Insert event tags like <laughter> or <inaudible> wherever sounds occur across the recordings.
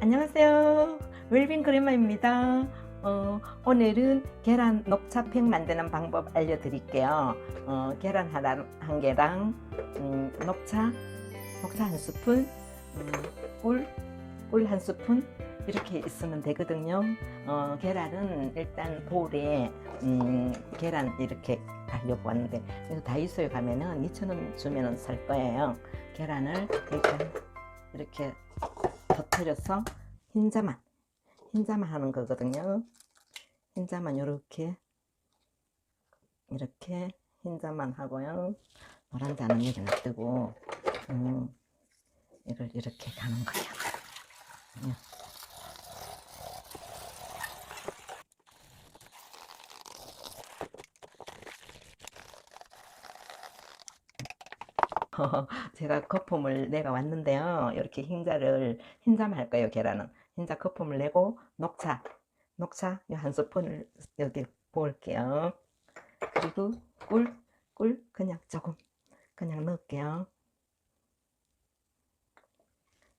안녕하세요. 웰빙 그랜마입니다. 어, 오늘은 계란 녹차팩 만드는 방법 알려드릴게요. 어, 계란 하나, 한 개랑 음, 녹차, 녹차 한 스푼, 음, 꿀, 꿀 한 스푼 이렇게 있으면 되거든요. 어, 계란은 일단 볼에 음, 계란 이렇게 가려고 왔는데 이거 다이소에 가면은 2,000원 주면은 살 거예요. 계란을 일단 이렇게 터뜨려서 흰자만 흰자만 하는 거거든요. 흰자만 이렇게 이렇게 흰자만 하고요. 노란 자는 여기 놔두고 음, 이걸 이렇게 가는 거예요. <laughs> 제가 거품을 내가 왔는데요. 이렇게 흰자를 할 거예요. 계란은 흰자 거품을 내고 녹차 녹차 이한 스푼을 여기 부을게요. 그리고 꿀 꿀 그냥 조금 그냥 넣을게요.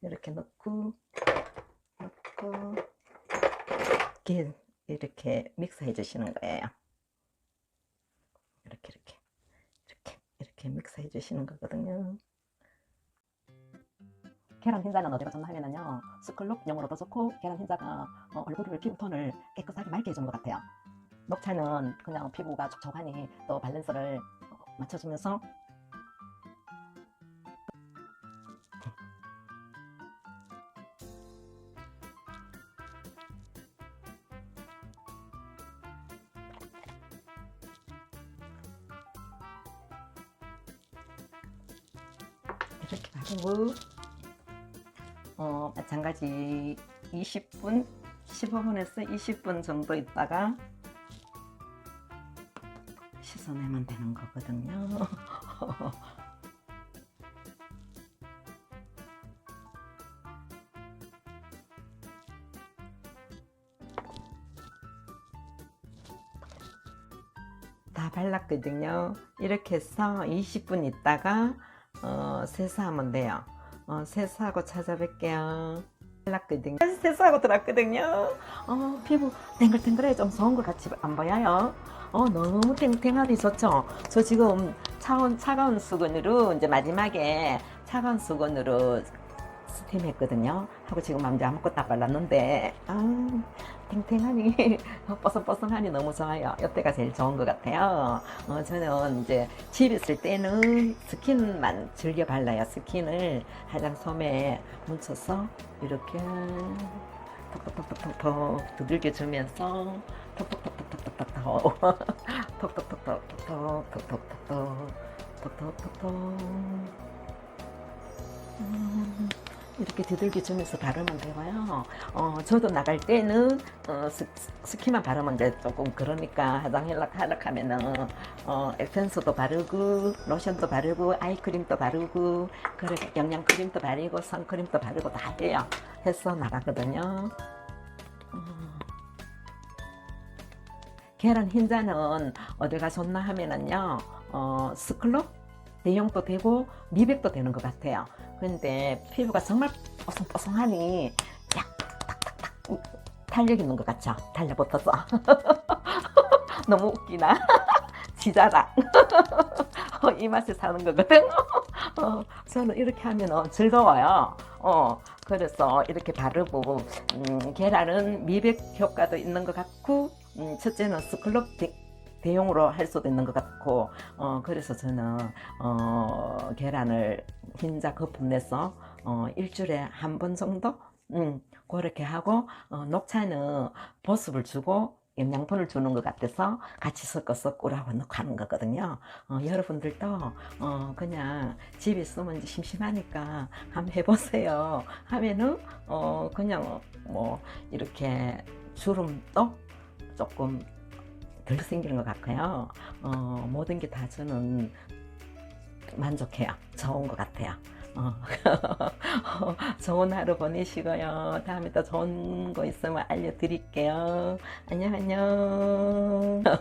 이렇게 넣고 넣고 이렇게 믹스해 주시는 거예요. 이렇게 이렇게 이렇게 믹스해 주시는 거거든요. 계란 흰자는 어디가 좋나 하면은요 스클럽 용으로도 좋고 계란 흰자가 어, 얼굴을 피부톤을 깨끗하게 맑게 해주는 것 같아요 녹차는 그냥 피부가 촉촉하니 또 밸런스를 어, 맞춰주면서 이렇게 바르고 어, 마찬가지 20분, 15분에서 20분 정도 있다가 씻어내면 되는 거거든요. <laughs> 다 발랐거든요. 이렇게 해서 20분 있다가 어, 세수하면 돼요. 어, 세수하고 찾아뵐게요. 발랐거든요. 세수하고 들었거든요. 어, 피부 탱글탱글해 좀 좋은 것 같이 안 보여요? 어, 너무 탱탱하니 좋죠? 저 지금 차원, 차가운 수건으로 이제 마지막에 차가운 수건으로 스팀 했거든요. 하고 지금 아무도 아무것도 안 발랐는데, 아, 탱탱하니, <laughs> 뽀송뽀송하니 너무 좋아요. 이때가 제일 좋은 것 같아요. 어, 저는 이제 집 있을 때는 스킨만 즐겨 발라요. 스킨을 화장솜에 묻혀서 이렇게 톡톡톡톡톡 두들겨 주면서 톡톡톡톡톡톡톡 톡톡톡톡톡톡 톡톡톡톡 음, 이렇게 두들겨 주면서 바르면 되고요. 어, 저도 나갈 때는 어, 스, 스키만 바르면 이제 조금 그러니까 화장하려고 하면은 어, 에센스도 바르고 로션도 바르고 아이크림도 바르고 그래 영양 크림도 바르고 선크림도 바르고 다 해요. 해서 나가거든요. 음. 계란 흰자는 어디가 좋나 하면은요, 어, 스클럽 대용도 되고 미백도 되는 것 같아요. 근데 피부가 정말 뽀송뽀송하니 탄력 있는 것 같죠? 달려붙어서 <laughs> 너무 웃기나? <laughs> 지자랑 <laughs> 어, 이 맛에 사는 거거든. 어, 저는 이렇게 하면 즐거워요. 어, 그래서 이렇게 바르고 음, 계란은 미백 효과도 있는 것 같고 음, 첫째는 스클럽 대, 대용으로 할 수도 있는 것 같고 어, 그래서 저는 어, 계란을 흰자 거품 내서 어, 일주일에 한 번 정도 음, 그렇게 하고 어, 녹차는 보습을 주고 영양분을 주는 것 같아서 같이 섞어서 꿀하고 넣고 하는 거거든요. 어, 여러분들도 어, 그냥 집에 있으면 심심하니까 한번 해보세요. 하면은 어, 그냥 뭐 이렇게 주름도 조금 덜 생기는 것 같고요. 어, 모든 게 다 저는 만족해요. 좋은 것 같아요. <laughs> 어, 좋은 하루 보내시고요. 다음에 또 좋은 거 있으면 알려드릴게요. 안녕, 안녕. <laughs>